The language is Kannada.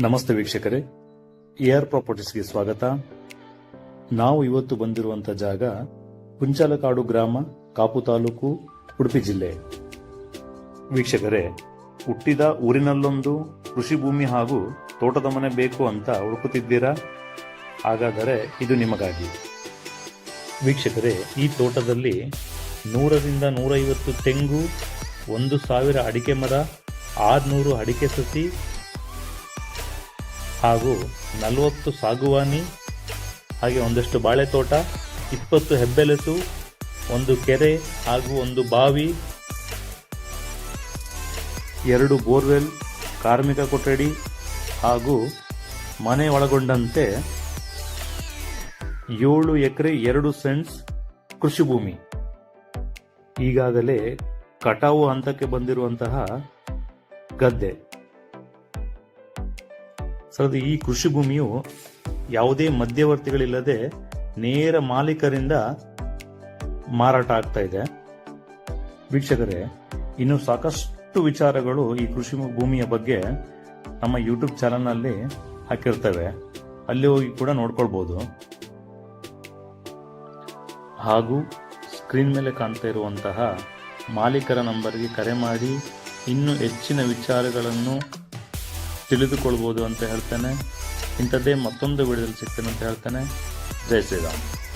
ನಮಸ್ತೆ ವೀಕ್ಷಕರೇ. ಏರ್ ಪ್ರಾಪರ್ಟೀಸ್ಗೆ ಸ್ವಾಗತ. ನಾವು ಇವತ್ತು ಬಂದಿರುವಂತ ಜಾಗ ಕುಂಚಾಲಕಾಡು ಗ್ರಾಮ, ಕಾಪು ತಾಲೂಕು, ಉಡುಪಿ ಜಿಲ್ಲೆ. ವೀಕ್ಷಕರೇ, ಹುಟ್ಟಿದ ಊರಿನಲ್ಲೊಂದು ಕೃಷಿ ಭೂಮಿ ಹಾಗೂ ತೋಟದ ಮನೆ ಬೇಕು ಅಂತ ಹುಡುಕುತ್ತಿದ್ದೀರಾ? ಹಾಗಾದರೆ ಇದು ನಿಮಗಾಗಿ. ವೀಕ್ಷಕರೇ, ಈ ತೋಟದಲ್ಲಿ ನೂರರಿಂದ ನೂರೈವತ್ತು ತೆಂಗು, ಒಂದು ಸಾವಿರ ಅಡಿಕೆ ಮರ, ಆರ್ನೂರು ಅಡಿಕೆ ಸಸಿ ಹಾಗೂ ನಲವತ್ತು ಸಾಗುವಾನಿ, ಹಾಗೆ ಒಂದಷ್ಟು ಬಾಳೆ ತೋಟ ಇಪ್ಪತ್ತು ಹೆಬ್ಬೆಲೆಸು, ಒಂದು ಕೆರೆ ಹಾಗೂ ಒಂದು ಬಾವಿ, ಎರಡು ಬೋರ್ವೆಲ್, ಕಾರ್ಮಿಕ ಕೊಠಡಿ ಹಾಗೂ ಮನೆ ಒಳಗೊಂಡಂತೆ ಏಳು ಎಕರೆ ಎರಡು ಸೆಂಟ್ಸ್ ಕೃಷಿ ಭೂಮಿ. ಈಗಾಗಲೇ ಕಟಾವು ಹಂತಕ್ಕೆ ಬಂದಿರುವಂತಹ ಗದ್ದೆ. ಸರ್ ಈ ಕೃಷಿ ಭೂಮಿಯು ಯಾವುದೇ ಮಧ್ಯವರ್ತಿಗಳಿಲ್ಲದೆ ನೇರ ಮಾಲೀಕರಿಂದ ಮಾರಾಟ ಆಗ್ತಾ ಇದೆ. ವೀಕ್ಷಕರೇ, ಇನ್ನು ಸಾಕಷ್ಟು ವಿಚಾರಗಳು ಈ ಕೃಷಿ ಭೂಮಿಯ ಬಗ್ಗೆ ನಮ್ಮ ಯೂಟ್ಯೂಬ್ ಚಾನಲ್ನಲ್ಲಿ ಹಾಕಿರ್ತವೆ. ಅಲ್ಲಿ ಹೋಗಿ ಕೂಡ ನೋಡ್ಕೊಳ್ಬೋದು. ಹಾಗೂ ಸ್ಕ್ರೀನ್ ಮೇಲೆ ಕಾಣ್ತಾ ಇರುವಂತಹ ಮಾಲೀಕರ ನಂಬರ್ಗೆ ಕರೆ ಮಾಡಿ ಇನ್ನೂ ಹೆಚ್ಚಿನ ವಿಚಾರಗಳನ್ನು ತಿಳಿದುಕೊಳ್ಬೋದು ಅಂತ ಹೇಳ್ತೇನೆ. ಇಂಥದ್ದೇ ಮತ್ತೊಂದು ವಿಡಿಯೋದಲ್ಲಿ ಸಿಗ್ತೇನೆ ಅಂತ ಹೇಳ್ತೇನೆ. ಜೈ ಶ್ರೀರಾಮ್.